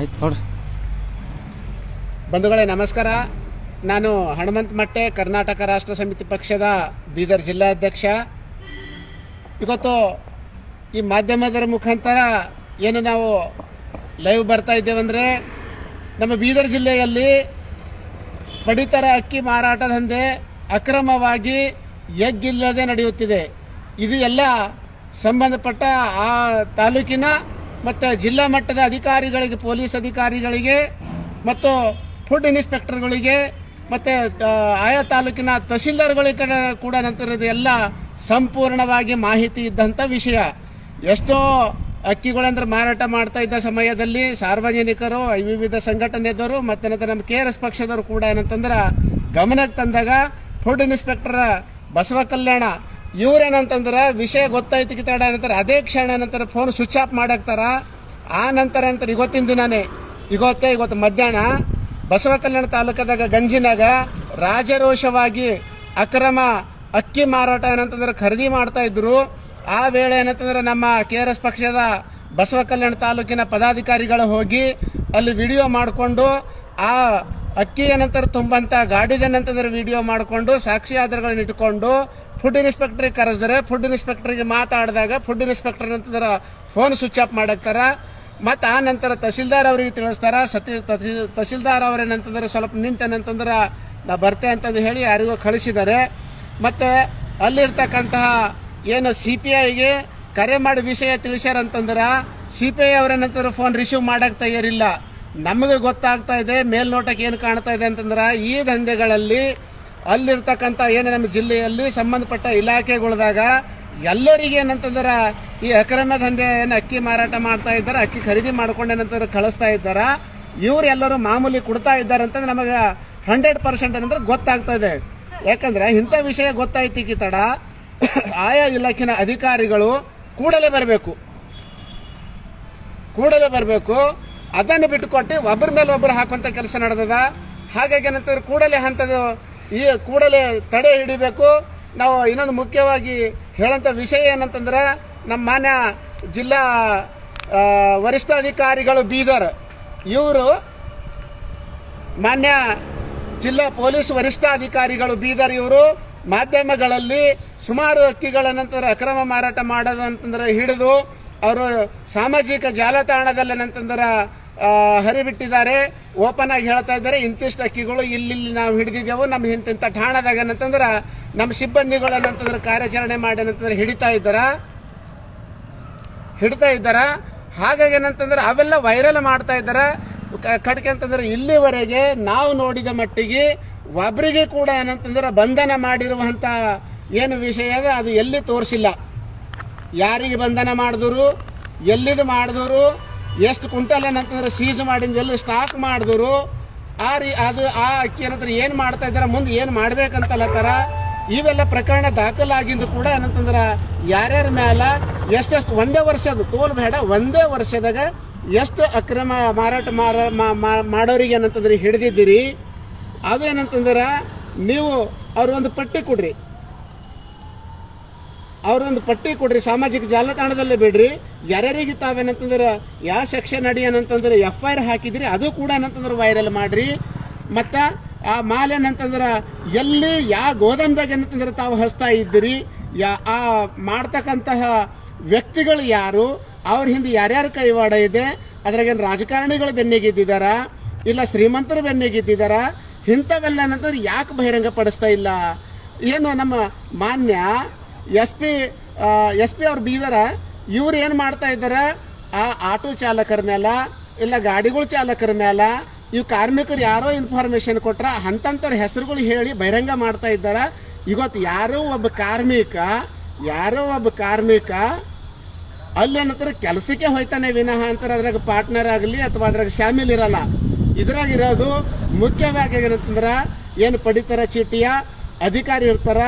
ಆಯ್ತು ನೋಡ್ರಿ. ಬಂಧುಗಳೇ, ನಮಸ್ಕಾರ. ನಾನು ಹನುಮಂತ ಮಟ್ಟೆ, ಕರ್ನಾಟಕ ರಾಷ್ಟ್ರ ಸಮಿತಿ ಪಕ್ಷದ ಬೀದರ್ ಜಿಲ್ಲಾಧ್ಯಕ್ಷ ಇವತ್ತು ಈ ಮಾಧ್ಯಮದರ ಮುಖಾಂತರ ಏನು ನಾವು ಲೈವ್ ಬರ್ತಾ ಇದ್ದೇವೆಂದರೆ ನಮ್ಮ ಬೀದರ್ ಜಿಲ್ಲೆಯಲ್ಲಿ ಪಡಿತರ ಅಕ್ಕಿ ಮಾರಾಟ ದಂಧೆ ಅಕ್ರಮವಾಗಿ ಎಗ್ಗಿಲ್ಲದೆ ನಡೆಯುತ್ತಿದೆ. ಇದು ಎಲ್ಲ ಸಂಬಂಧಪಟ್ಟ ಆ ತಾಲೂಕಿನ ಮತ್ತು ಜಿಲ್ಲಾ ಮಟ್ಟದ ಅಧಿಕಾರಿಗಳಿಗೆ, ಪೊಲೀಸ್ ಅಧಿಕಾರಿಗಳಿಗೆ, ಮತ್ತು ಫುಡ್ ಇನ್ಸ್ಪೆಕ್ಟರ್ಗಳಿಗೆ, ಮತ್ತು ಆಯಾ ತಾಲೂಕಿನ ತಹಸೀಲ್ದಾರ್ಗಳಿಗೆ ಕಡೆ- ನಂತರದ ಎಲ್ಲ ಸಂಪೂರ್ಣವಾಗಿ ಮಾಹಿತಿ ಇದ್ದಂಥ ವಿಷಯ. ಎಷ್ಟೋ ಅಕ್ಕಿಗಳಂದ್ರೆ ಮಾರಾಟ ಮಾಡ್ತಾ ಇದ್ದ ಸಮಯದಲ್ಲಿ ಸಾರ್ವಜನಿಕರು, ವಿವಿಧ ಸಂಘಟನೆದವರು, ಮತ್ತು ನಂತರ ನಮ್ಮ ಕೆ ಪಕ್ಷದವರು ಕೂಡ ಏನಂತಂದ್ರೆ ಗಮನಕ್ಕೆ ತಂದಾಗ ಫುಡ್ ಇನ್ಸ್ಪೆಕ್ಟರ್ ಬಸವ ಕಲ್ಯಾಣ ಇವ್ರೇನಂತಂದ್ರೆ ವಿಷಯ ಗೊತ್ತಾಯ್ತು ಕಿತ್ತಾಡ ನಂತರ ಅದೇ ಕ್ಷಣ ನಂತರ ಫೋನ್ ಸ್ವಿಚ್ ಆಫ್ ಮಾಡಾಕ್ತಾರ. ಆ ನಂತರ ನಂತರ ಇವತ್ತಿನ ದಿನಾನೇ, ಇವತ್ತೇ ಇವತ್ತು ಮಧ್ಯಾಹ್ನ ಬಸವ ಕಲ್ಯಾಣ ತಾಲೂಕದಾಗ ಗಂಜಿನಾಗ ರಾಜರೋಷವಾಗಿ ಅಕ್ರಮ ಅಕ್ಕಿ ಮಾರಾಟ ಏನಂತಂದ್ರೆ ಖರೀದಿ ಮಾಡ್ತಾ ಇದ್ರು. ಆ ವೇಳೆ ಏನಂತಂದ್ರೆ ನಮ್ಮ ಕೆ ಆರ್ ಎಸ್ ಪಕ್ಷದ ಬಸವ ಕಲ್ಯಾಣ ತಾಲೂಕಿನ ಪದಾಧಿಕಾರಿಗಳು ಹೋಗಿ ಅಲ್ಲಿ ವಿಡಿಯೋ ಮಾಡಿಕೊಂಡು ಆ ಅಕ್ಕಿ ಏನಂತಾರೆ ತುಂಬಂತ ಗಾಡಿದೇನಂತಂದ್ರೆ ವಿಡಿಯೋ ಮಾಡಿಕೊಂಡು, ಸಾಕ್ಷಿ ಆಧಾರಗಳನ್ನ ಇಟ್ಕೊಂಡು ಫುಡ್ ಇನ್ಸ್ಪೆಕ್ಟರ್ಗೆ ಕರೆಸಿದ್ರೆ ಫುಡ್ ಇನ್ಸ್ಪೆಕ್ಟರ್ಗೆ ಮಾತಾಡಿದಾಗ ಫುಡ್ ಇನ್ಸ್ಪೆಕ್ಟರ್ ನಂತರ ಫೋನ್ ಸ್ವಿಚ್ ಆಫ್ ಮಾಡಾಕ್ತಾರ. ಮತ್ತು ಆ ನಂತರ ತಹಸೀಲ್ದಾರ್ ಅವರಿಗೆ ತಿಳಿಸ್ತಾರ, ಸತಿ, ತಹಸೀಲ್- ತಹಸೀಲ್ದಾರ್ ಅವರೇನಂತಂದ್ರೆ ಸ್ವಲ್ಪ ನಿಂತೇನಂತಂದ್ರೆ ನಾ ಬರ್ತೆ ಅಂತಂದು ಹೇಳಿ ಯಾರಿಗೋ ಕಳಿಸಿದ್ದಾರೆ. ಮತ್ತು ಅಲ್ಲಿರ್ತಕ್ಕಂತಹ ಏನು ಸಿ ಪಿ ಐಗೆ ಕರೆ ಮಾಡಿ ವಿಷಯ ತಿಳಿಸ್ಯಾರಂತಂದ್ರೆ ಸಿ ಪಿ ಐ ಅವರೇನಂತಂದ್ರೆ ಫೋನ್ ರಿಸೀವ್ ಮಾಡಕ್ಕೆ ತಯಾರಿಲ್ಲ. ನಮಗೆ ಗೊತ್ತಾಗ್ತಾ ಇದೆ, ಮೇಲ್ನೋಟಕ್ಕೆ ಏನು ಕಾಣ್ತಾ ಇದೆ ಅಂತಂದ್ರೆ ಈ ದಂಧೆಗಳಲ್ಲಿ ಅಲ್ಲಿರ್ತಕ್ಕಂಥ ಏನು ನಮ್ಮ ಜಿಲ್ಲೆಯಲ್ಲಿ ಸಂಬಂಧಪಟ್ಟ ಇಲಾಖೆಗಳ್ದಾಗ ಎಲ್ಲರಿಗೆ ಏನಂತಂದ್ರೆ ಈ ಅಕ್ರಮ ದಂಧೆ ಏನು ಅಕ್ಕಿ ಮಾರಾಟ ಮಾಡ್ತಾ ಇದ್ದಾರೆ, ಅಕ್ಕಿ ಖರೀದಿ ಮಾಡ್ಕೊಂಡು ಏನಂತಂದ್ರೆ ಕಳಿಸ್ತಾ ಇದ್ದಾರ? ಇವರೆಲ್ಲರೂ ಮಾಮೂಲಿ ಕೊಡ್ತಾ ಇದ್ದಾರೆ ಅಂತಂದ್ರೆ ನಮಗೆ ಹಂಡ್ರೆಡ್ ಪರ್ಸೆಂಟ್ ಏನಂದ್ರೆ ಗೊತ್ತಾಗ್ತಾ ಇದೆ. ಯಾಕಂದ್ರೆ ಇಂಥ ವಿಷಯ ಗೊತ್ತಾಯ್ತಿಕ್ಕಿ ತಡ. ಆಯಾ ಇಲಾಖೆನ ಅಧಿಕಾರಿಗಳು ಕೂಡಲೇ ಬರಬೇಕು. ಕೂಡಲೇ ಬರಬೇಕು. ಅದನ್ನು ಬಿಟ್ಟುಕೊಟ್ಟು ಒಬ್ಬರ ಮೇಲೆ ಒಬ್ಬರು ಹಾಕುವಂಥ ಕೆಲಸ ನಡೆದದ. ಹಾಗಾಗಿ ಏನಂತಂದ್ರೆ ಕೂಡಲೇ ಹಂತದ ಈ ಕೂಡಲೇ ತಡೆ ಹಿಡಿಬೇಕು. ನಾವು ಇನ್ನೊಂದು ಮುಖ್ಯವಾಗಿ ಹೇಳೋಂಥ ವಿಷಯ ಏನಂತಂದ್ರೆ ನಮ್ಮ ಮಾನ್ಯ ಜಿಲ್ಲಾ ವರಿಷ್ಠಾಧಿಕಾರಿಗಳು ಬೀದರ್, ಇವರು ಮಾನ್ಯ ಜಿಲ್ಲಾ ಪೊಲೀಸ್ ವರಿಷ್ಠಾಧಿಕಾರಿಗಳು ಬೀದರ್ ಇವರು ಮಾಧ್ಯಮಗಳಲ್ಲಿ ಸುಮಾರು ಅಕ್ಕಿಗಳ ನಂತರ ಅಕ್ರಮ ಮಾರಾಟ ಮಾಡೋದು ಅಂತಂದ್ರೆ ಹಿಡಿದು, ಅವರು ಸಾಮಾಜಿಕ ಜಾಲತಾಣದಲ್ಲಿ ಏನಂತಂದ್ರೆ ಹರಿಬಿಟ್ಟಿದ್ದಾರೆ. ಓಪನ್ ಆಗಿ ಹೇಳ್ತಾ ಇದ್ದಾರೆ. ಇಂತಿಷ್ಟು ಅಕ್ಕಿಗಳು ಇಲ್ಲಿ ನಾವು ಹಿಡಿದಿದ್ದೆವು. ನಮ್ಮ ಇಂತಿಂಥ ಠಾಣದಾಗ ಏನಂತಂದ್ರೆ, ನಮ್ಮ ಸಿಬ್ಬಂದಿಗಳು ಏನಂತಂದ್ರೆ ಕಾರ್ಯಾಚರಣೆ ಮಾಡಿ ಏನಂತಂದ್ರೆ ಹಿಡಿತಾ ಇದ್ದಾರ. ಹಿಡಿತಾ ಇದ್ದಾರ. ಹಾಗಾಗಿ ಏನಂತಂದ್ರೆ, ಅವೆಲ್ಲ ವೈರಲ್ ಮಾಡ್ತಾ ಇದ್ದಾರೆ. ಕಡೆಗೆ ಅಂತಂದ್ರೆ ಇಲ್ಲಿವರೆಗೆ ನಾವು ನೋಡಿದ ಮಟ್ಟಿಗೆ ಒಬ್ಬರಿಗೆ ಕೂಡ ಏನಂತಂದ್ರೆ ಬಂಧನ ಮಾಡಿರುವಂಥ ಏನು ವಿಷಯ ಅದ ಅದು ಎಲ್ಲಿ ತೋರಿಸಿಲ್ಲ. ಯಾರಿಗೆ ಬಂಧನ ಮಾಡಿದ್ರು? ಎಲ್ಲಿದು ಮಾಡಿದ್ರು? ಎಷ್ಟು ಕುಂಟಲ್ ಏನಂತಂದ್ರೆ ಸೀಜ್ ಮಾಡಿದ ಎಲ್ಲಿ ಸ್ಟಾಕ್ ಮಾಡಿದ್ರು ಆ ರೀ, ಅದು ಆ ಅಕ್ಕಿ ಏನಂದ್ರೆ ಏನು ಮಾಡ್ತಾ ಇದ್ದಾರೆ, ಮುಂದೆ ಏನು ಮಾಡ್ಬೇಕಂತಲ್ಲತ್ತಾರ ಇವೆಲ್ಲ ಪ್ರಕರಣ ದಾಖಲಾಗಿದ್ದು ಕೂಡ ಏನಂತಂದ್ರೆ, ಯಾರ್ಯಾರ ಮ್ಯಾಲ ಎಷ್ಟೆಷ್ಟು, ಒಂದೇ ವರ್ಷದ ತೋಲ್ ಬೇಡ, ಒಂದೇ ವರ್ಷದಾಗ ಎಷ್ಟು ಅಕ್ರಮ ಮಾರಾಟ ಮಾರ ಮಾಡೋರಿಗೆ ಏನಂತಂದ್ರೆ ಹಿಡಿದಿದ್ದೀರಿ. ಅದು ಏನಂತಂದ್ರೆ, ನೀವು ಅವ್ರೊಂದು ಪಟ್ಟಿ ಕೊಡ್ರಿ. ಅವ್ರೊಂದು ಪಟ್ಟಿ ಕೊಡ್ರಿ, ಸಾಮಾಜಿಕ ಜಾಲತಾಣದಲ್ಲೇ ಬಿಡ್ರಿ. ಯಾರ್ಯಾರಿಗೆ ತಾವೇನಂತಂದ್ರೆ ಯಾವ ಸೆಕ್ಷನ್ ಅಡಿ ಏನಂತಂದ್ರೆ ಎಫ್ ಐ ಆರ್ ಹಾಕಿದ್ರಿ, ಅದು ಕೂಡ ಏನಂತಂದ್ರೆ ವೈರಲ್ ಮಾಡ್ರಿ. ಮತ್ತು ಆ ಮಾಲ್ ಏನಂತಂದ್ರೆ, ಎಲ್ಲಿ ಯಾವ ಗೋದಾಮ್ದಾಗ ಏನಂತಂದ್ರೆ ತಾವು ಹಸ್ತಾ ಇದ್ದೀರಿ, ಯಾ, ಆ ಮಾಡ್ತಕ್ಕಂತಹ ವ್ಯಕ್ತಿಗಳು ಯಾರು, ಅವ್ರ ಹಿಂದೆ ಯಾರ್ಯಾರ ಕೈವಾಡ ಇದೆ ಅದ್ರಾಗೇನು ರಾಜಕಾರಣಿಗಳು ಬೆನ್ನಿಗಿದ್ದಾರ ಇಲ್ಲ ಶ್ರೀಮಂತರು ಬೆನ್ನಿಗಿದ್ದಾರ ಇಂಥವೆಲ್ಲ ಏನಂತಂದ್ರೆ ಯಾಕೆ ಬಹಿರಂಗ ಪಡಿಸ್ತಾ ಇಲ್ಲ? ಏನು ನಮ್ಮ ಮಾನ್ಯ ಎಸ್ ಪಿ ಎಸ್ ಪಿ ಅವ್ರು ಬೀದರ, ಇವ್ರು ಏನು ಮಾಡ್ತಾ ಇದ್ದಾರೆ? ಆ ಆಟೋ ಚಾಲಕರ ಮೇಲ ಇಲ್ಲ ಗಾಡಿಗಳ ಚಾಲಕರ ಮೇಲ ಇವು ಕಾರ್ಮಿಕರು ಯಾರೋ ಇನ್ಫಾರ್ಮೇಶನ್ ಕೊಟ್ರ ಹಂತಂತರ ಹೆಸರುಗಳು ಹೇಳಿ ಬಹಿರಂಗ ಮಾಡ್ತಾ ಇದ್ದಾರ. ಇವತ್ತು ಯಾರೋ ಒಬ್ಬ ಕಾರ್ಮಿಕ, ಯಾರೋ ಒಬ್ಬ ಕಾರ್ಮಿಕ ಅಲ್ಲಿ ಅಲ್ಲೇನಂತರ ಕೆಲಸಕ್ಕೆ ಹೋಯ್ತಾನೆ ವಿನಃ ಅಂತಾರೆ. ಅದ್ರಾಗ ಪಾರ್ಟ್ನರ್ ಆಗಲಿ ಅಥವಾ ಅದ್ರಾಗ ಶಾಮಿಲ್ ಇರಲ್ಲ. ಇದ್ರಾಗ ಇರೋದು ಮುಖ್ಯವಾಗಿ ಏನಂತಂದ್ರ, ಏನು ಪಡಿತಾರ ಚೀಟಿಯ? ಅಧಿಕಾರಿ ಇರ್ತಾರ.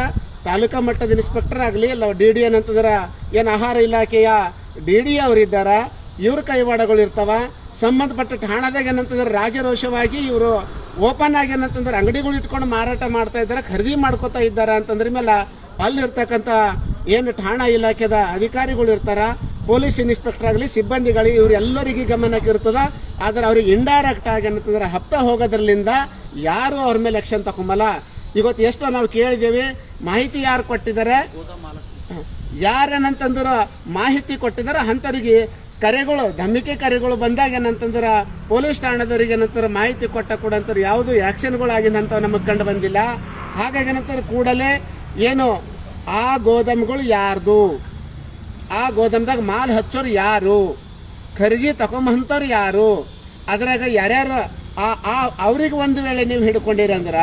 ತಾಲೂಕಾ ಮಟ್ಟದ ಇನ್ಸ್ಪೆಕ್ಟರ್ ಆಗಲಿ ಇಲ್ಲ ಡಿ ಡಿ ಏನಂತಂದ್ರ ಏನು ಆಹಾರ ಇಲಾಖೆಯ ಡಿ ಡಿ ಅವರಿದ್ದಾರ ಇವ್ರ ಕೈವಾಡಗಳು ಇರ್ತಾವ. ಸಂಬಂಧಪಟ್ಟ ಠಾಣದಾಗ ಏನಂತಂದ್ರೆ ರಾಜರೋಷವಾಗಿ ಇವರು ಓಪನ್ ಆಗಿ ಏನಂತಂದ್ರೆ ಅಂಗಡಿಗಳು ಇಟ್ಕೊಂಡು ಮಾರಾಟ ಮಾಡ್ತಾ ಇದ್ದಾರೆ, ಖರೀದಿ ಮಾಡ್ಕೋತಾ ಇದ್ದಾರೆ ಅಂತಂದ್ರ ಮೇಲೆ ಅಲ್ಲಿರ್ತಕ್ಕಂಥ ಏನು ಠಾಣಾ ಇಲಾಖೆದ ಅಧಿಕಾರಿಗಳು ಇರ್ತಾರ, ಪೊಲೀಸ್ ಇನ್ಸ್ಪೆಕ್ಟರ್ ಆಗಲಿ, ಸಿಬ್ಬಂದಿಗಳು ಇವರೆಲ್ಲರಿಗೆ ಗಮನಕ್ಕೆ ಇರ್ತದ ಆದ್ರೆ ಅವ್ರಿಗೆ ಇಂಡೈರೆಕ್ಟ್ ಆಗಿ ಏನಂತಂದ್ರೆ ಹಪ್ತ ಹೋಗೋದ್ರಲ್ಲಿಂದ ಯಾರು ಅವ್ರ ಮೇಲೆ ಆಕ್ಷನ್ ತಗೊಂಬಲ್ಲ. ಇವತ್ತು ಎಷ್ಟೋ ನಾವು ಕೇಳಿದ್ದೇವೆ, ಮಾಹಿತಿ ಯಾರು ಕೊಟ್ಟಿದ್ದಾರೆ? ಯಾರೇನಂತಂದ್ರ ಮಾಹಿತಿ ಕೊಟ್ಟಿದ್ದಾರೆ, ಅಂಥವ್ರಿಗೆ ಕರೆಗಳು ಧಮ್ಮಿಕೆ ಕರೆಗಳು ಬಂದಾಗ ಏನಂತಂದ್ರೆ ಪೊಲೀಸ್ ಠಾಣದವರಿಗೆ ಏನಂತಾರೆ ಮಾಹಿತಿ ಕೊಟ್ಟ ಕೂಡ ಅಂತಾರೆ ಯಾವುದು ಆಕ್ಷನ್ಗಳಾಗಿನಂತ ನಮಗೆ ಕಂಡು ಬಂದಿಲ್ಲ. ಹಾಗಾಗಿ ಏನಂತಾರೆ ಕೂಡಲೇ ಏನು, ಆ ಗೋದಾಮುಗಳು ಯಾರ್ದು? ಆ ಗೋದಾಮ್ದಾಗ ಮಾಲ್ ಹಚ್ಚೋರು ಯಾರು? ಖರೀದಿ ತಗೊಂಬಂತವ್ರು ಯಾರು? ಅದ್ರಾಗ ಯಾರ್ಯಾರು ಆ ಅವ್ರಿಗೆ ಒಂದು ವೇಳೆ ನೀವು ಹಿಡ್ಕೊಂಡಿರಿ ಅಂದ್ರ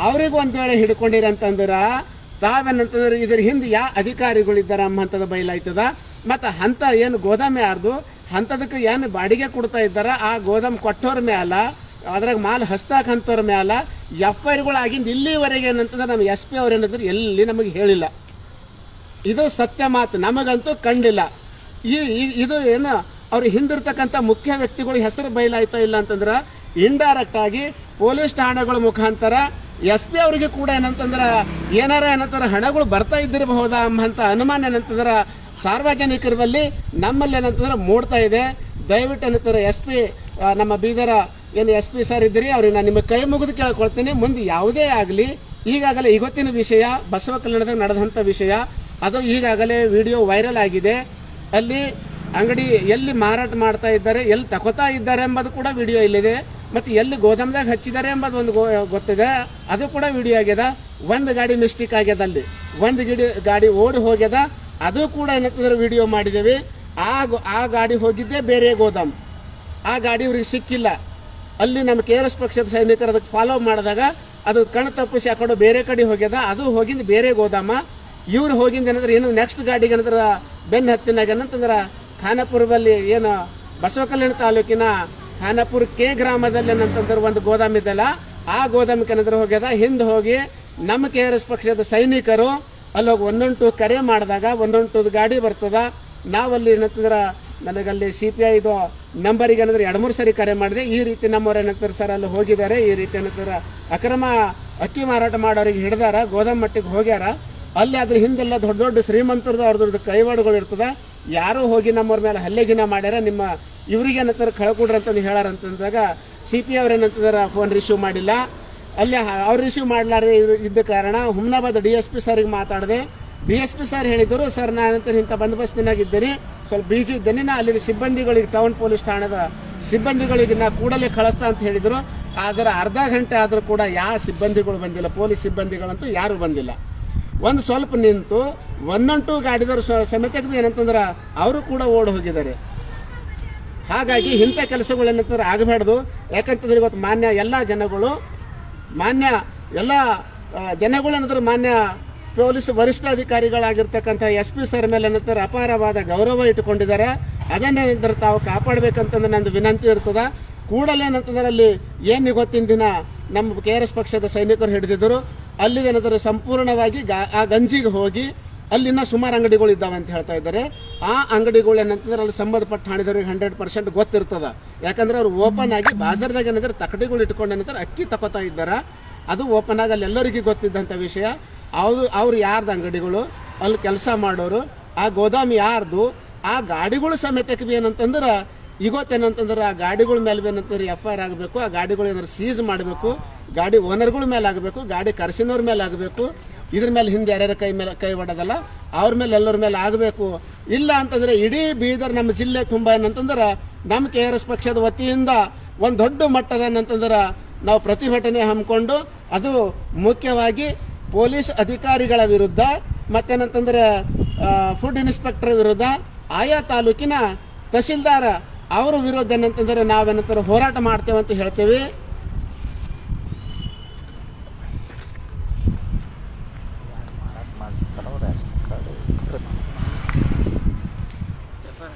ಅವ್ರಿಗೆ ಒಂದು ವೇಳೆ ಹಿಡ್ಕೊಂಡಿರಿ ಅಂತಂದ್ರೆ ತಾವೇನಂತಂದ್ರೆ ಇದ್ರ ಹಿಂದೆ ಯಾ ಅಧಿಕಾರಿಗಳಿದ್ದಾರ ಅಂತದ ಬಯಲಾಯ್ತದ. ಮತ್ತು ಹಂತ ಏನು ಗೋದಾಮ್ ಯಾರ್ದು ಹಂತದಕ್ಕೆ ಏನು ಬಾಡಿಗೆ ಕೊಡ್ತಾ ಇದ್ದಾರ, ಆ ಗೋದಾಮ್ ಕೊಟ್ಟೋರ ಮ್ಯಾಲ, ಅದ್ರಾಗ ಮಾಲ್ ಹಸ್ತಾಕ್ ಅಂತವ್ರ ಮ್ಯಾಲ ಎಫ್ ಐ ಆಗಿಂದ ಇಲ್ಲಿವರೆಗೆ ಏನಂತಂದ್ರೆ ನಮ್ಮ ಎಸ್ ಪಿ ಅವ್ರು ಏನಂದ್ರೆ ಎಲ್ಲಿ ನಮಗೆ ಹೇಳಿಲ್ಲ. ಇದು ಸತ್ಯ ಮಾತು, ನಮಗಂತೂ ಕಂಡಿಲ್ಲ. ಈ- ಇದು ಏನು, ಅವ್ರು ಹಿಂದಿರ್ತಕ್ಕಂಥ ಮುಖ್ಯ ವ್ಯಕ್ತಿಗಳು ಹೆಸರು ಬಯಲಾಯ್ತಾ ಇಲ್ಲ ಅಂತಂದ್ರೆ ಇಂಡೈರೆಕ್ಟ್ ಆಗಿ ಪೊಲೀಸ್ ಠಾಣೆಗಳ ಮುಖಾಂತರ ಎಸ್ ಪಿ ಅವರಿಗೆ ಕೂಡ ಏನಂತಂದ್ರೆ, ಏನಾರ ಏನಂತಂದ್ರೆ ಹಣಗಳು ಬರ್ತಾ ಇದ್ದಿರಬಹುದಾ ಅಂತ ಅನುಮಾನ ಏನಂತಂದ್ರೆ ಸಾರ್ವಜನಿಕರ ಬಳಿ ನಮ್ಮಲ್ಲಿ ಏನಂತಂದ್ರೆ ಮೂಡ್ತಾ ಇದೆ. ದಯವಿಟ್ಟು ಏನಂತಾರೆ ಎಸ್ ಪಿ ನಮ್ಮ ಬೀದರ ಏನು ಎಸ್ ಪಿ ಸರ್ ಇದ್ದೀರಿ, ಅವ್ರಿಗೆ ನಾನು ನಿಮಗೆ ಕೈ ಮುಗಿದು ಕೇಳ್ಕೊಳ್ತೀನಿ. ಮುಂದೆ ಯಾವುದೇ ಆಗಲಿ, ಈಗಾಗಲೇ ಇವತ್ತಿನ ವಿಷಯ, ಬಸವ ಕಲ್ಯಾಣದಾಗ ನಡೆದಂಥ ವಿಷಯ, ಅದು ಈಗಾಗಲೇ ವಿಡಿಯೋ ವೈರಲ್ ಆಗಿದೆ. ಅಲ್ಲಿ ಅಂಗಡಿ ಎಲ್ಲಿ ಮಾರಾಟ ಮಾಡ್ತಾ ಇದ್ದಾರೆ, ಎಲ್ಲಿ ತಗೋತಾ ಇದ್ದಾರೆ ಎಂಬುದು ಕೂಡ ವಿಡಿಯೋ ಇಲ್ಲಿದೆ. ಮತ್ತು ಎಲ್ಲಿ ಗೋದಾಮ್ದಾಗ ಹಚ್ಚಿದ್ದಾರೆ ಎಂಬುದು ಒಂದು ಗೊತ್ತಿದೆ. ಅದು ಕೂಡ ವಿಡಿಯೋ ಆಗ್ಯದ. ಒಂದು ಗಾಡಿ ಮಿಸ್ಟೇಕ್ ಆಗ್ಯದ ಅಲ್ಲಿ. ಒಂದು ಗಿಡಿ ಗಾಡಿ ಓಡಿ ಹೋಗ್ಯದ. ಅದು ಕೂಡ ಏನಂತಂದ್ರೆ ವಿಡಿಯೋ ಮಾಡಿದ್ದೇವೆ ಆ ಆ ಗಾಡಿ ಹೋಗಿದ್ದೇ ಬೇರೆ ಗೋದಾಮ್. ಆ ಗಾಡಿ ಇವ್ರಿಗೆ ಸಿಕ್ಕಿಲ್ಲ. ಅಲ್ಲಿ ನಮ್ಮ ಕೆ ಆರ್ ಎಸ್ ಪಕ್ಷದ ಸೈನಿಕರು ಅದಕ್ಕೆ ಫಾಲೋ ಮಾಡಿದಾಗ ಅದು ಕಣ್ ತಪ್ಪಿಸಿ ಆ ಕಡೆ ಬೇರೆ ಕಡೆ ಹೋಗ್ಯದ. ಅದು ಹೋಗಿದ್ದು ಬೇರೆ ಗೋದಾಮ. ಇವ್ರು ಹೋಗಿಂದ ಏನಂದ್ರೆ ಏನು ನೆಕ್ಸ್ಟ್ ಗಾಡಿಗೆ ಏನಂದ್ರೆ ಬೆನ್ನು ಹತ್ತಿನಾಗ ಏನಂತಂದ್ರೆ ಖಾನಾಪುರದಲ್ಲಿ ಏನು ಬಸವ ಕಲ್ಯಾಣ ತಾಲೂಕಿನ ಖಾನಾಪುರ ಕೆ ಗ್ರಾಮದಲ್ಲಿ ಏನಂತಂದ್ರೆ ಒಂದು ಗೋದಾಮ್ ಇದೆಲ್ಲ ಆ ಗೋದಾಮಿಗೆ ಏನಂದ್ರೆ ಹೋಗ್ಯದ. ಹಿಂದೆ ಹೋಗಿ ನಮ್ಮ ಕೆ ಆರ್ ಎಸ್ ಪಕ್ಷದ ಸೈನಿಕರು ಅಲ್ಲಿ ಹೋಗಿ ಒಂದೊಂಟು ಕರೆ ಮಾಡಿದಾಗ ಒಂದೊಂಟು ಗಾಡಿ ಬರ್ತದ. ನಾವಲ್ಲಿ ಏನಂತಂದ್ರೆ ನನಗಲ್ಲಿ ಸಿ ಪಿ ಐದು ನಂಬರಿಗೆ ಏನಂದ್ರೆ ಎರಡು ಮೂರು ಸರಿ ಕರೆ ಮಾಡಿದೆ. ಈ ರೀತಿ ನಮ್ಮವ್ರು ಏನಂತಾರೆ ಸರ್ ಅಲ್ಲಿ ಹೋಗಿದ್ದಾರೆ. ಈ ರೀತಿ ಏನಂತಾರೆ ಅಕ್ರಮ ಅಕ್ಕಿ ಮಾರಾಟ ಮಾಡೋರಿಗೆ ಹಿಡ್ದಾರ, ಗೋದಾಮ್ ಮಟ್ಟಿಗೆ ಹೋಗ್ಯಾರ. ಅಲ್ಲಿ ಅದ್ರ ಹಿಂದೆಲ್ಲ ದೊಡ್ಡ ದೊಡ್ಡ ಶ್ರೀಮಂತರದ್ದು ಅವ್ರದ್ದು ಕೈವಾಡುಗಳು ಇರ್ತದೆ. ಯಾರೋ ಹೋಗಿ ನಮ್ಮವ್ರ ಮೇಲೆ ಹಲ್ಲೆಗಿನ ಮಾಡ್ಯಾರ. ನಿಮ್ಮ ಇವ್ರಿಗೆ ಏನಂತಾರೆ ಕಳ್ಕೊಡ್ರಿ ಅಂತಂದು ಹೇಳಾರ ಅಂತಂದಾಗ ಸಿ ಪಿ ಅವ್ರು ಏನಂತಂದ್ರೆ ಫೋನ್ ರಿಸೀವ್ ಮಾಡಿಲ್ಲ. ಅಲ್ಲಿ ಅವ್ರು ರಿಸೀವ್ ಮಾಡಲಾರ್ದೆ ಇದ್ದ ಕಾರಣ ಹುಮ್ನಾಬಾದ್ ಡಿ ಎಸ್ ಪಿ ಸರ್ಗೆ ಮಾತಾಡಿದೆ. ಡಿ ಎಸ್ ಪಿ ಸರ್ ಹೇಳಿದರು, ಸರ್ ನಾನಂತ ಇಂಥ ಬಂದೋಬಸ್ತಿನಾಗಿದ್ದೇನೆ. ಸ್ವಲ್ಪ ಬೀಜಿ ಇದ್ದೇನೆ. ನಾ ಅಲ್ಲಿ ಸಿಬ್ಬಂದಿಗಳಿಗೆ ಟೌನ್ ಪೊಲೀಸ್ ಠಾಣೆದ ಸಿಬ್ಬಂದಿಗಳಿಗೆ ನಾ ಕೂಡಲೇ ಕಳಿಸ್ತಾ ಅಂತ ಹೇಳಿದರು. ಆದರೆ ಅರ್ಧ ಗಂಟೆ ಆದರೂ ಕೂಡ ಯಾವ ಸಿಬ್ಬಂದಿಗಳು ಬಂದಿಲ್ಲ. ಪೊಲೀಸ್ ಸಿಬ್ಬಂದಿಗಳಂತೂ ಯಾರು ಬಂದಿಲ್ಲ. ಒಂದು ಸ್ವಲ್ಪ ನಿಂತು ಒಂದಂಟು ಗಾಡಿದವರು ಸಮೇತ ಏನಂತಂದ್ರೆ, ಅವರು ಕೂಡ ಓಡಿ ಹೋಗಿದ್ದಾರೆ. ಹಾಗಾಗಿ ಇಂಥ ಕೆಲಸಗಳು ಏನಂತಂದ್ರೆ ಆಗಬಾರ್ದು. ಯಾಕಂತಂದ್ರೆ ಇವತ್ತು ಮಾನ್ಯ ಎಲ್ಲ ಜನಗಳು ಮಾನ್ಯ ಎಲ್ಲ ಆ, ಜನಗಳು ಏನಂದ್ರೆ ಮಾನ್ಯ ಪೊಲೀಸ್ ವರಿಷ್ಠಾಧಿಕಾರಿಗಳಾಗಿರ್ತಕ್ಕಂಥ ಎಸ್ ಪಿ ಸರ್ ಮೇಲೆ ಏನಂತಾರೆ ಅಪಾರವಾದ ಗೌರವ ಇಟ್ಟುಕೊಂಡಿದ್ದಾರೆ. ಅದನ್ನೇನಂದ್ರೆ ತಾವು ಕಾಪಾಡಬೇಕಂತಂದ್ರೆ ನಂದು ವಿನಂತಿ ಇರ್ತದೆ. ಕೂಡಲೇ ಏನಂತಂದ್ರೆ ಅಲ್ಲಿ ಏನು ಗೊತ್ತಿನ ದಿನ ನಮ್ಮ ಕೆ ಆರ್ ಎಸ್ ಪಕ್ಷದ ಸೈನಿಕರು ಹಿಡಿದಿದ್ದರು. ಅಲ್ಲಿ ಏನಂದ್ರೆ ಸಂಪೂರ್ಣವಾಗಿ ಆ ಗಂಜಿಗೆ ಹೋಗಿ ಅಲ್ಲಿನ ಸುಮಾರು ಅಂಗಡಿಗಳು ಇದ್ದಾವೆ ಅಂತ ಹೇಳ್ತಾ ಇದ್ದಾರೆ. ಆ ಅಂಗಡಿಗಳು ಏನಂತಂದ್ರೆ ಅಲ್ಲಿ ಸಂಬಂಧಪಟ್ಟ ಠಾಣೆದವ್ರಿಗೆ ಹಂಡ್ರೆಡ್ ಪರ್ಸೆಂಟ್ ಗೊತ್ತಿರ್ತದ. ಯಾಕಂದ್ರೆ ಅವ್ರು ಓಪನ್ ಆಗಿ ಬಾಜಾರ್ದಾಗ ಏನಂದ್ರೆ ತಕಡಿಗಳು ಇಟ್ಕೊಂಡು ಏನಂತಾರೆ ಅಕ್ಕಿ ತಗೋತಾ ಇದ್ದಾರೆ. ಅದು ಓಪನ್ ಆಗಿ ಅಲ್ಲಿ ಎಲ್ಲರಿಗೂ ಗೊತ್ತಿದ್ದಂಥ ವಿಷಯ. ಅವರು, ಅವ್ರು ಯಾರ್ದು ಅಂಗಡಿಗಳು? ಅಲ್ಲಿ ಕೆಲಸ ಮಾಡೋರು. ಆ ಗೋದಾಮ್ ಯಾರ್ದು? ಆ ಗಾಡಿಗಳು ಸಮೇತಕ್ಕೆ ಏನಂತಂದ್ರೆ ಇವತ್ತೇನಂತಂದ್ರೆ ಆ ಗಾಡಿಗಳ ಮೇಲೆ ಏನಂತಂದ್ರೆ ಎಫ್ ಐ ಆರ್ ಆಗಬೇಕು, ಆ ಗಾಡಿಗಳು ಏನಾದ್ರು ಸೀಜ್ ಮಾಡಬೇಕು, ಗಾಡಿ ಓನರ್ಗಳ ಮೇಲೆ ಆಗಬೇಕು, ಗಾಡಿ ಕರ್ಸಿನವ್ರ ಮೇಲೆ ಆಗಬೇಕು. ಇದ್ರ ಮೇಲೆ ಹಿಂದೆ ಯಾರ್ಯಾರ ಕೈ ಮೇಲೆ ಕೈ ಹೊಡೋದಲ್ಲ ಅವ್ರ ಮೇಲೆ ಎಲ್ಲರ ಮೇಲೆ ಆಗಬೇಕು. ಇಲ್ಲ ಅಂತಂದ್ರೆ ಇಡೀ ಬೀದರ್ ನಮ್ಮ ಜಿಲ್ಲೆ ತುಂಬ ಏನಂತಂದ್ರೆ ನಮ್ಮ ಕೆ ಆರ್ ಎಸ್ ಪಕ್ಷದ ವತಿಯಿಂದ ಒಂದು ದೊಡ್ಡ ಮಟ್ಟದ ಏನಂತಂದ್ರೆ ನಾವು ಪ್ರತಿಭಟನೆ ಹಮ್ಮಿಕೊಂಡು ಅದು ಮುಖ್ಯವಾಗಿ ಪೊಲೀಸ್ ಅಧಿಕಾರಿಗಳ ವಿರುದ್ಧ ಮತ್ತೇನಂತಂದ್ರೆ ಫುಡ್ ಇನ್ಸ್ಪೆಕ್ಟರ್ ವಿರುದ್ಧ ಆಯಾ ತಾಲೂಕಿನ ತಹಸೀಲ್ದಾರ ಅವರ ವಿರುದ್ಧ ಏನಂತಂದ್ರೆ ನಾವೇನಂತಾರೆ ಹೋರಾಟ ಮಾಡ್ತೇವೆ ಅಂತ ಹೇಳ್ತೇವೆ ಆ,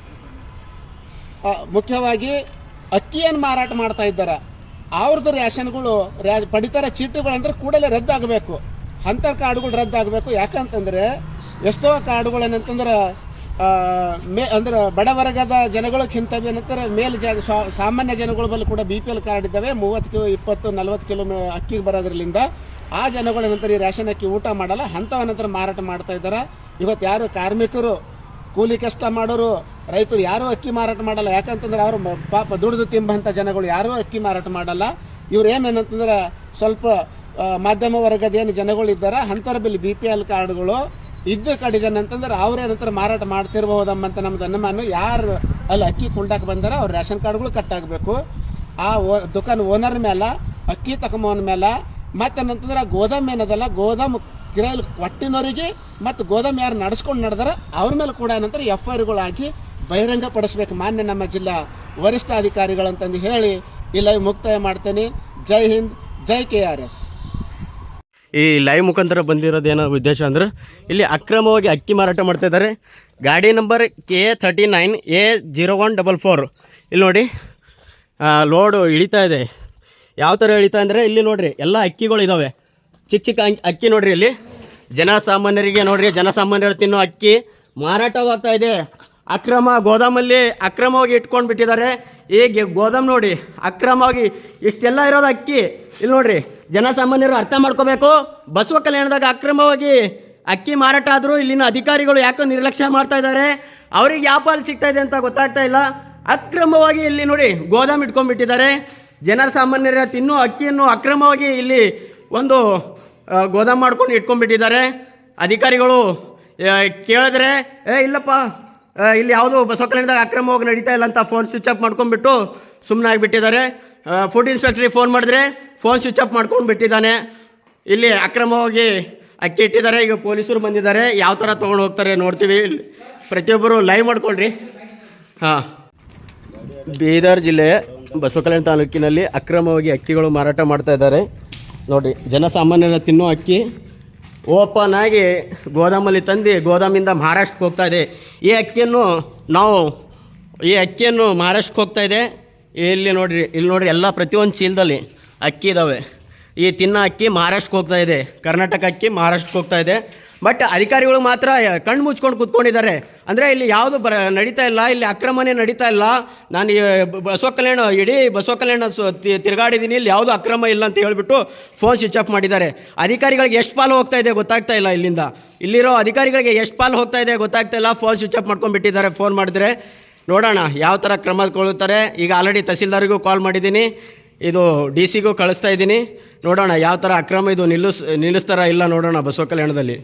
ಮುಖ್ಯವಾಗಿ ಅಕ್ಕಿಯನ್ನು ಮಾರಾಟ ಮಾಡ್ತಾ ಇದ್ದಾರೆ. ಅವ್ರದ್ದು ರೇಷನ್ಗಳು ರ್ಯಾ- ಪಡಿತರ ಚೀಟುಗಳು ಅಂದ್ರೆ ಕೂಡಲೇ ರದ್ದಾಗಬೇಕು. ಅಂಥ ಕಾರ್ಡ್ಗಳು ರದ್ದಾಗಬೇಕು. ಯಾಕಂತಂದರೆ ಎಷ್ಟೋ ಕಾರ್ಡ್ಗಳೇನಂತಂದ್ರೆ ಮೇ, ಅಂದ್ರೆ ಬಡವರ್ಗದ ಜನಗಳಕ್ಕಿಂತ ಏನಂತಾರೆ ಮೇಲ್ ಜ ಸಾಮಾನ್ಯ ಜನಗಳ ಬಳಿ ಕೂಡ ಬಿ ಪಿ ಎಲ್ ಕಾರ್ಡ್ ಇದ್ದಾವೆ. ಮೂವತ್ತು ಕಿಲೋ ಇಪ್ಪತ್ತು, ನಲ್ವತ್ತು ಕಿಲೋ ಅಕ್ಕಿಗೆ ಬರೋದ್ರಲ್ಲಿಂದ ಆ ಜನಗಳ ನಂತರ ಈ ರೇಷನ್ ಅಕ್ಕಿ ಊಟ ಮಾಡಲ್ಲ. ಅಂಥವ ನಂತರ ಮಾರಾಟ ಮಾಡ್ತಾ ಇದ್ದಾರೆ. ಇವತ್ತು ಯಾರು ಕಾರ್ಮಿಕರು, ಕೂಲಿ ಕಷ್ಟ ಮಾಡೋರು ರೈತರು ಯಾರೂ ಅಕ್ಕಿ ಮಾರಾಟ ಮಾಡಲ್ಲ. ಯಾಕಂತಂದ್ರೆ ಅವರು ಪಾಪ ದುಡಿದು ತಿಂಬಂಥ ಜನಗಳು ಯಾರೂ ಅಕ್ಕಿ ಮಾರಾಟ ಮಾಡಲ್ಲ. ಇವ್ರು ಏನಂತಂದ್ರೆ ಸ್ವಲ್ಪ ಆ, ಮಾಧ್ಯಮ ವರ್ಗದ ಏನು ಜನಗಳು ಇದ್ದಾರೆ ಅಂಥವ್ರ ಬಳಿ ಬಿ ಪಿ ಎಲ್ ಕಾರ್ಡ್ಗಳು ಇದ್ದು ಕಡಿದನಂತಂದ್ರೆ ಅವ್ರೇನಂತಾರೆ ಮಾರಾಟ ಮಾಡ್ತಿರ್ಬಹುದಮ್ಮಂತ ನಮ್ದು ಅನುಮಾನ. ಯಾರು ಅಲ್ಲಿ ಅಕ್ಕಿ ಕುಂಡಕ್ಕೆ ಬಂದಾರ ಅವ್ರ ರೇಷನ್ ಕಾರ್ಡ್ಗಳು ಕಟ್ಟಾಗಬೇಕು ಆ ಓ ದುಕಾನ್ ಓನರ್ ಮೇಲೆ ಅಕ್ಕಿ ತಗೊಂಬವನ ಮೇಲೆ ಮತ್ತೇನಂತಂದ್ರೆ ಗೋದಾಮ್ ಏನದಲ್ಲ ಗೋದಾಮ್ ಕಿರಾಯಿಲ್ ಕೊಟ್ಟಿನವರಿಗೆ ಮತ್ತು ಗೋದಾಮ್ ಯಾರು ನಡ್ಸ್ಕೊಂಡು ನಡೆದಾರ ಅವ್ರ ಮೇಲೆ ಕೂಡ ಏನಂತಾರೆ ಎಫ್ ಆರ್ಗಳು ಹಾಕಿ ಬಹಿರಂಗ ಪಡಿಸ್ಬೇಕು. ಮಾನ್ಯ ನಮ್ಮ ಜಿಲ್ಲಾ ವರಿಷ್ಠ ಅಧಿಕಾರಿಗಳು ಅಂತಂದು ಹೇಳಿ ಇಲ್ಲ ಮುಕ್ತಾಯ ಮಾಡ್ತೇನೆ. ಜೈ ಹಿಂದ್, ಜೈ ಕೆ ಆರ್ ಎಸ್. ಈ ಲೈವ್ ಮುಖಾಂತರ ಬಂದಿರೋದು ಏನೋ ಉದ್ದೇಶ ಅಂದ್ರೆ ಇಲ್ಲಿ ಅಕ್ರಮವಾಗಿ ಅಕ್ಕಿ ಮಾರಾಟ ಮಾಡ್ತಾ ಇದ್ದಾರೆ. ಗಾಡಿ number K thirty nine A zero one double four ಇಲ್ಲಿ ನೋಡಿ ಲೋಡು ಇಳಿತಾ ಇದೆ. ಯಾವ ಥರ ಇಳಿತಾ ಅಂದರೆ ಇಲ್ಲಿ ನೋಡ್ರಿ, ಎಲ್ಲ ಅಕ್ಕಿಗಳು ಇದ್ದಾವೆ ಚಿಕ್ಕ ಚಿಕ್ಕ ಅಂಕ್- ಅಕ್ಕಿ ನೋಡ್ರಿ ಇಲ್ಲಿ. ಜನಸಾಮಾನ್ಯರಿಗೆ ನೋಡಿರಿ, ಜನಸಾಮಾನ್ಯರು ತಿನ್ನೋ ಅಕ್ಕಿ ಮಾರಾಟವಾಗ್ತಾ ಇದೆ. ಅಕ್ರಮ ಗೋದಾಮಲ್ಲಿ ಅಕ್ರಮವಾಗಿ ಇಟ್ಕೊಂಡು ಬಿಟ್ಟಿದ್ದಾರೆ. ಈಗ ಗೋದಾಮ್ ನೋಡಿ, ಅಕ್ರಮವಾಗಿ ಇಷ್ಟೆಲ್ಲ ಇರೋದು ಅಕ್ಕಿ. ಇಲ್ಲಿ ನೋಡ್ರಿ, ಜನಸಾಮಾನ್ಯರು ಅರ್ಥ ಮಾಡ್ಕೋಬೇಕು. ಬಸವ ಕಲ್ಯಾಣದಾಗ ಅಕ್ರಮವಾಗಿ ಅಕ್ಕಿ ಮಾರಾಟ ಆದರೂ ಇಲ್ಲಿನ ಅಧಿಕಾರಿಗಳು ಯಾಕೋ ನಿರ್ಲಕ್ಷ್ಯ ಮಾಡ್ತಾ ಇದ್ದಾರೆ. ಅವ್ರಿಗೆ ಯಾವ ಪಾಲು ಸಿಗ್ತಾ ಇದೆ ಅಂತ ಗೊತ್ತಾಗ್ತಾ ಇಲ್ಲ. ಅಕ್ರಮವಾಗಿ ಇಲ್ಲಿ ನೋಡಿ ಗೋದಾಮ್ ಇಟ್ಕೊಂಡ್ಬಿಟ್ಟಿದ್ದಾರೆ ಜನರ ಸಾಮಾನ್ಯರ ತಿನ್ನೋ ಅಕ್ಕಿಯನ್ನು ಅಕ್ರಮವಾಗಿ ಇಲ್ಲಿ ಒಂದು ಗೋದಾಮ್ ಮಾಡ್ಕೊಂಡು ಇಟ್ಕೊಂಡ್ಬಿಟ್ಟಿದ್ದಾರೆ ಅಧಿಕಾರಿಗಳು ಕೇಳಿದ್ರೆ, ಏ, ಇಲ್ಲಪ್ಪ ಇಲ್ಲಿ ಯಾವುದು ಬಸವಕಲ್ಯಾಣದಾಗ ಅಕ್ರಮವಾಗಿ ನಡೀತಾ ಇಲ್ಲ ಅಂತ ಫೋನ್ ಸ್ವಿಚ್ ಆಫ್ ಮಾಡ್ಕೊಂಡ್ಬಿಟ್ಟು ಸುಮ್ಮನೆ ಆಗಿಬಿಟ್ಟಿದ್ದಾರೆ. ಫುಡ್ ಇನ್ಸ್ಪೆಕ್ಟ್ರಿಗೆ ಫೋನ್ ಮಾಡಿದ್ರೆ ಫೋನ್ ಸ್ವಿಚ್ ಆಫ್ ಮಾಡ್ಕೊಂಡು ಬಿಟ್ಟಿದ್ದಾನೆ ಇಲ್ಲಿ ಅಕ್ರಮವಾಗಿ ಅಕ್ಕಿ ಇಟ್ಟಿದ್ದಾರೆ. ಈಗ ಪೊಲೀಸರು ಬಂದಿದ್ದಾರೆ. ಯಾವ ಥರ ತೊಗೊಂಡು ಹೋಗ್ತಾರೆ ನೋಡ್ತೀವಿ. ಇಲ್ಲಿ ಪ್ರತಿಯೊಬ್ಬರು ಲೈವ್ ಮಾಡ್ಕೊಳ್ರಿ. ಹಾಂ. ಬೀದರ್ ಜಿಲ್ಲೆ ಬಸವಕಲ್ಯಾಣ ತಾಲೂಕಿನಲ್ಲಿ ಅಕ್ರಮವಾಗಿ ಅಕ್ಕಿಗಳು ಮಾರಾಟ ಮಾಡ್ತಾ ಇದ್ದಾರೆ. ನೋಡಿರಿ ಜನಸಾಮಾನ್ಯರ ತಿನ್ನೋ ಅಕ್ಕಿ ಓಪನ್ ಆಗಿ ಗೋದಾಮಲ್ಲಿ ತಂದು ಗೋದಾಮಿಂದ ಮಹಾರಾಷ್ಟ್ರಕ್ಕೆ ಹೋಗ್ತಾ ಇದೆ. ಈ ಅಕ್ಕಿಯನ್ನು ನಾವು, ಈ ಅಕ್ಕಿಯನ್ನು ಮಹಾರಾಷ್ಟ್ರಕ್ಕೆ ಹೋಗ್ತಾ ಇದೆ. ಇಲ್ಲಿ ನೋಡಿರಿ ಇಲ್ಲಿ ನೋಡಿರಿ ಎಲ್ಲ ಪ್ರತಿಯೊಂದು ಚೀಲದಲ್ಲಿ ಅಕ್ಕಿ ಇದ್ದಾವೆ ಈ ತಿನ್ನೋ ಅಕ್ಕಿ ಮಹಾರಾಷ್ಟ್ರಕ್ಕೆ ಹೋಗ್ತಾ ಇದೆ. ಕರ್ನಾಟಕ ಅಕ್ಕಿ ಮಹಾರಾಷ್ಟ್ರಕ್ಕೆ ಹೋಗ್ತಾ ಇದೆ. ಬಟ್ ಅಧಿಕಾರಿಗಳು ಮಾತ್ರ ಕಣ್ಣು ಮುಚ್ಕೊಂಡು ಕೂತ್ಕೊಂಡಿದ್ದಾರೆ. ಅಂದರೆ ಇಲ್ಲಿ ಯಾವುದು ಬರ, ನಡೀತಾ ಇಲ್ಲ, ಇಲ್ಲಿ ಅಕ್ರಮನೇ ನಡೀತಾ ಇಲ್ಲ. ನಾನು ಬಸವ ಕಲ್ಯಾಣ, ಇಡೀ ಬಸವ ಕಲ್ಯಾಣ ತಿರುಗಾಡಿದ್ದೀನಿ ಇಲ್ಲಿ ಯಾವುದು ಅಕ್ರಮ ಇಲ್ಲ ಅಂತ ಹೇಳಿಬಿಟ್ಟು ಫೋನ್ ಸ್ವಿಚ್ ಆಫ್ ಮಾಡಿದ್ದಾರೆ. ಅಧಿಕಾರಿಗಳಿಗೆ ಎಷ್ಟು ಪಾಲು ಹೋಗ್ತಾ ಇದೆ ಗೊತ್ತಾಗ್ತಾ ಇಲ್ಲ ಇಲ್ಲಿಂದ. ಇಲ್ಲಿರೋ ಅಧಿಕಾರಿಗಳಿಗೆ ಎಷ್ಟು ಪಾಲು ಹೋಗ್ತಾ ಇದೆ ಗೊತ್ತಾಗ್ತಾ ಇಲ್ಲ. ಫೋನ್ ಸ್ವಿಚ್ ಆಫ್ ಮಾಡ್ಕೊಂಡ್ಬಿಟ್ಟಿದ್ದಾರೆ ಫೋನ್ ಮಾಡಿದ್ರೆ. ನೋಡೋಣ, ಯಾವ ಥರ ಕ್ರಮ ತಗೊಳ್ತಾರೆ ಈಗ ಆಲ್ರೆಡಿ ತಹಸೀಲ್ದಾರಿಗೂ ಕಾಲ್ ಮಾಡಿದ್ದೀನಿ. ಇದು ಡಿ ಸಿಗೂ ಕಳಿಸ್ತಾ ಇದ್ದೀನಿ. ನೋಡೋಣ, ಯಾವ ಥರ ಅಕ್ರಮ ಇದು ನಿಲ್ಲಿಸ್, ನಿಲ್ಲಿಸ್ತಾರ ಇಲ್ಲ ನೋಡೋಣ ಬಸವ ಕಲ್ಯಾಣದಲ್ಲಿ.